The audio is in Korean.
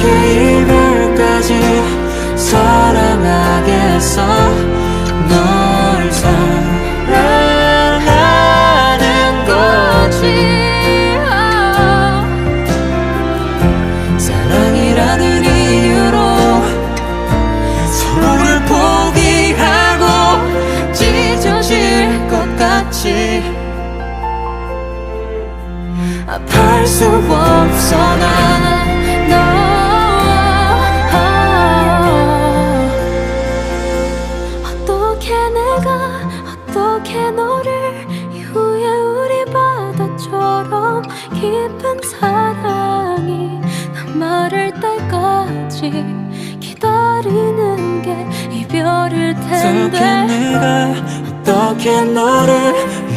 어떻게 이별까지 사랑하겠어? 널 사랑하는 거지. 사랑이라는 이유로 서로를 포기하고 찢어질 것 같이 아파할 수 없어 난 어떻게 내가 어떻게 너를 이후에 우리 바다처럼 깊은 사랑이 남아를 때까지 기다리는 게 이별일 어떻게 텐데 내가 어떻게 너를